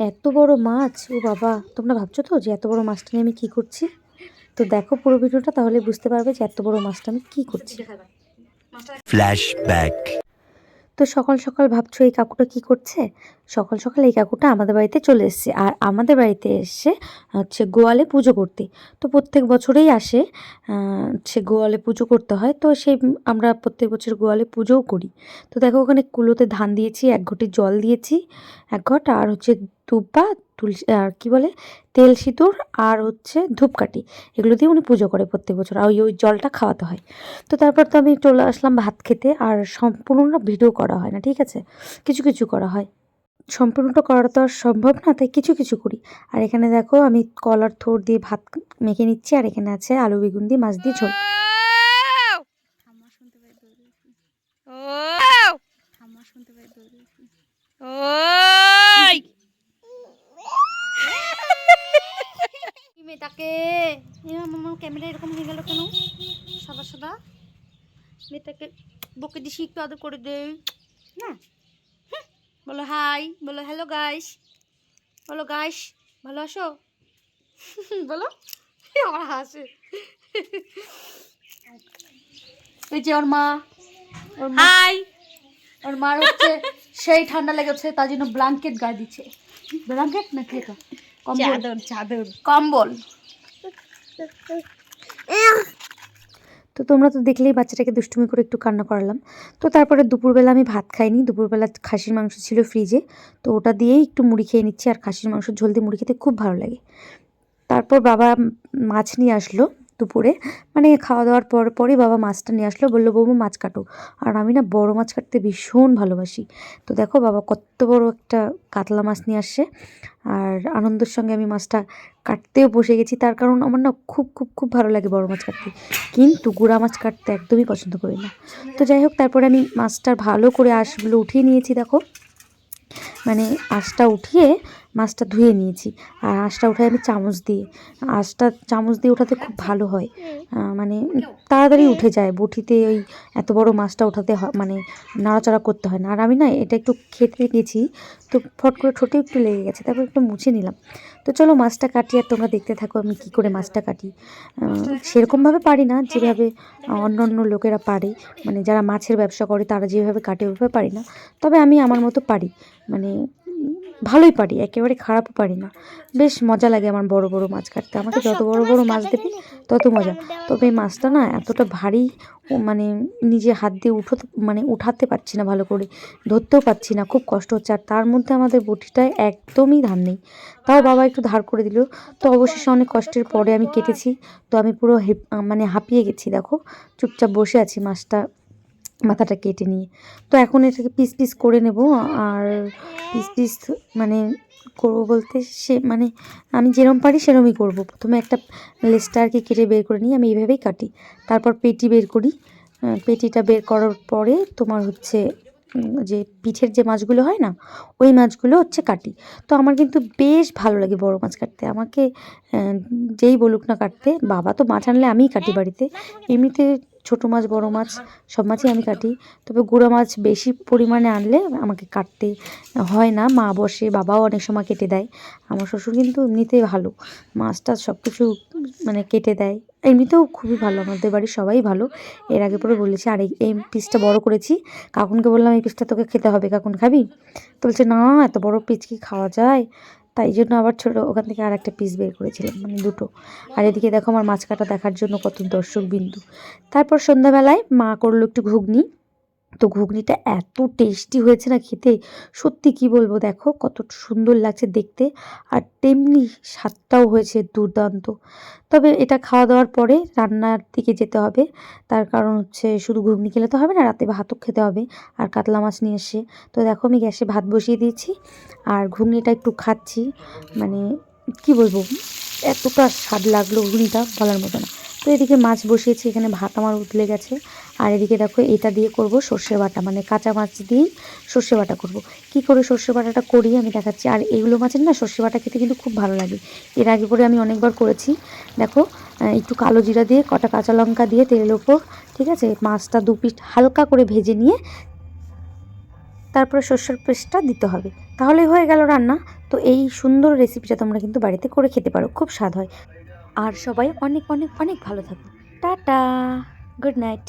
এত বড় মাছ? ও বাবা, তোমরা ভাবছ তো যে এত বড় মাছটা নিয়ে আমি কী করছি? তো দেখো পুরো ভিডিওটা, তাহলে বুঝতে পারবে যে এত বড় মাছটা আমি কী করছি। Flashback. তো সকাল সকাল ভাবছ এই কাকুটা কি করছে? সকাল সকাল এই কাকুটা আমাদের বাড়িতে চলে এসছে। আর আমাদের বাড়িতে এসে হচ্ছে গোয়ালে পুজো করতে। তো প্রত্যেক বছরেই আসে হচ্ছে গোয়ালে পুজো করতে হয়। তো সেই আমরা প্রত্যেক বছর গোয়ালে পুজোও করি। তো দেখো ওখানে কুলোতে ধান দিয়েছি, এক ঘটি জল দিয়েছি, এক ঘট। আর হচ্ছে দুব্বা তুলসী আর কি বলে? তেল সিঁদুর আর হচ্ছে ধূপকাঠি। এগুলো দিয়ে উনি পুজো করে প্রত্যেক বছর। আর ওই ওই জলটা খাওয়াতে হয়। তো তারপর তো আমি চলে আসলাম ভাত খেতে। আর সম্পূর্ণ ভিডিও করা হয় না ঠিক আছে? কিছু কিছু করা হয়। সম্পূর্ণটা করা তো আর সম্ভব না তাই কিছু কিছু করি। আর এখানে দেখো আমি কলার থোড় দিয়ে ভাত মেখে নিচ্ছি। আর এখানে আছে আলু বেগুন দিয়ে মাছ দিয়ে ঝোল। ঠাম্মা ক্যামেরা এরকম হয়ে গেল কেন? সাদা সাদা। মেয়েটাকে বকে দিছি একটু আদর করে দেই না বলো হাই বলো হ্যালো গাইস। বলো গাইস ভালো আছো? বলো। আমার হাসে। এই যে ওর মা। ওর হাই। ওর মার হচ্ছে সেই ঠান্ডা লেগেছে তার জন্য ব্ল্যাঙ্কেট গায়ে দিচ্ছে। ব্ল্যাঙ্কেট না খেতা কম্বল। চাদর চাদর। কম্বল। তো তোমরা তো দেখলেই বাচ্চাটাকে দুষ্টুমি করে একটু কান্না করালাম। তো তারপরে দুপুরবেলা আমি ভাত খাইনি। দুপুরবেলা খাসির মাংস ছিল ফ্রিজে। তো ওটা দিয়েই একটু মুড়ি খেয়ে নিচ্ছি। আর খাসির মাংস ঝোল দিয়ে মুড়ি খেতে খুব ভালো লাগে। তারপর বাবা মাছ নিয়ে আসলো। দুপুরে। মানে খাওয়া দাওয়ার পর পরই বাবা মাছটা নিয়ে আসলো, বলল, বৌমা, মাছ কাটো। আর আমি না বড় মাছ কাটতে ভীষণ ভালোবাসি। তো দেখো বাবা কত বড় একটা কাতলা মাছ নিয়ে আসছে। আর আনন্দের সঙ্গে আমি মাছটা কাটতেও বসে গেছি। তার কারণ আমার না খুব খুব খুব ভালো লাগে বড় মাছ কাটতে। কিন্তু গুড়া মাছ কাটতে একদমই পছন্দ করি না। তো যাই হোক, তারপরে আমি মাছটার ভালো করে আঁশগুলো উঠিয়ে নিয়েছি, দেখো। মানে আঁশটা উঠিয়ে মাছটা ধুয়ে নিয়েছি। আর আঁশটা উঠাই আমি চামচ দিয়ে। আঁশটা চামচ দিয়ে ওঠাতে খুব ভালো হয়। মানে তাড়াতাড়ি উঠে যায়। বটিতে ওই এত বড় মাছটা ওঠাতে মানে নাড়াচাড়া করতে হয় না। আর আমি না এটা একটু খেতে গেছি তো ফট করে ঠোঁটে একটু লেগে গেছে, তারপর একটু মুছে নিলাম। তো চলো মাছটা কাটি, আর তোমরা দেখতে থাকো আমি কি করে মাছটা কাটি। সেরকমভাবে পারি না, যেভাবে অন্য অন্য লোকেরা পারে। মানে যারা মাছের ব্যবসা করে, তারা যেভাবে কাটে, ওইভাবে পারি না। তবে আমি আমার মতো পারি। মানে ভালোই পারি একেবারে খারাপও পারি না। বেশ মজা লাগে আমার বড় বড় মাছ কাটতে। আমাকে যত বড় বড় মাছ দেবে তত মজা। তবে এই মাছটা না এতটা ভারী মানে নিজে হাত দিয়ে উঠো মানে উঠাতে পারছি না ভালো করে ধরতেও পারছি না খুব কষ্ট হচ্ছে। আর তার মধ্যে আমাদের বটিটায় একদমই ধার নেই। তাও বাবা একটু ধার করে দিল। তো অবশেষে অনেক কষ্টের পরে আমি কেটেছি। তো আমি পুরো হেপ মানে হাঁপিয়ে গেছি দেখো। চুপচাপ বসে আছি মাছটা মাথাটা কেটে নিয়ে। তো এখন এটাকে পিস পিস করে নেব আর পিস পিস মানে করব বলতে সে মানে আমি যেরম পারি সেরমই করব। প্রথমে একটা লেসটা আর কি কেটে বের করে নিই আমি এইভাবেই কাটি। তারপর পেটি বের করি। পেটিটা বের করার পরে তোমার হচ্ছে যে পিঠের যে মাছগুলো হয় না, ওই মাছগুলো হচ্ছে কাটি। তো আমার কিন্তু বেশ ভালো লাগে বড় মাছ কাটতে। আমাকে যেই বলুক না কাটতে, বাবা তো মাছ আনলে আমিই কাটি বাড়িতে। এমনিতে ছোটো মাছ, বড় মাছ, সব মাছই আমি কাটি। তবে গুঁড়ো মাছ বেশি পরিমাণে আনলে আমাকে কাটতে হয় না। মা বসে, বাবাও অনেক সময় কেটে দেয়। আমার শ্বশুর কিন্তু এমনিতেই ভালো। মাছ টাছ সব কিছু মানে কেটে দেয়। এমনিতেও খুবই ভালো, আমাদের বাড়ির সবাই ভালো। এর আগে পরে বলেছি, আর, এই পিসটা বড় করেছি। কাকুনকে বললাম, এই পিসটা তোকে খেতে হবে, কাকুন, খাবি? তো বলছে, না, এত বড় পিস কি খাওয়া যায়? তাই জন্য আবার ছোটো, ওখান থেকে আর একটা পিস বের করেছিলাম মানে দুটো। আর এদিকে দেখো, আমার মাছ কাটা দেখার জন্য কত দর্শক বিন্দু তারপর সন্ধ্যাবেলায় মা করল একটু ঘুগনি। তো ঘুগনিটা এত টেস্টি হয়েছে না খেতে? সত্যি কি বলব দেখো, কত সুন্দর লাগছে দেখতে আর তেমনি স্বাদটাও হয়েছে দুর্দান্ত। তবে এটা খাওয়া দাওয়ার পরে রান্নার দিকে যেতে হবে, তার কারণ হচ্ছে শুধু ঘুগনি খেলে তো হবে না, রাতে ভাতও খেতে হবে আর কাতলা মাছ নিয়ে এসে। তো দেখো আমি গ্যাসে ভাত বসিয়ে দিয়েছি আর ঘুগনিটা একটু খাচ্ছি মানে কি বলব? এতটা স্বাদ লাগল ঘুগনিটা বলার মতো না। তো এদিকে মাছ বসিয়েছি, এখানে ভাত আমার উতলে গেছে। আর এদিকে দেখো এটা দিয়ে করব সর্ষে বাটা মানে কাঁচা মাছ দিয়েই সর্ষে বাটা করব। কি করে সর্ষে বাটাটা করি আমি দেখাচ্ছি। আর এইগুলো মাছের না সর্ষে বাটা খেতে কিন্তু খুব ভালো লাগে। এর আগে করে আমি অনেকবার করেছি। দেখো একটু কালো জিরা দিয়ে, কটা কাঁচা লঙ্কা দিয়ে তেলের ওপর, ঠিক আছে, মাছটা দু পিস হালকা করে ভেজে নিয়ে তারপরে সর্ষের পেস্টটা দিতে হবে। তাহলে হয়ে গেল রান্না। তো এই সুন্দর রেসিপিটা তোমরা কিন্তু বাড়িতে করে খেতে পারো। খুব স্বাদ হয়। আর সবাই অনেক অনেক অনেক ভালো থাকো। টাটা! Good night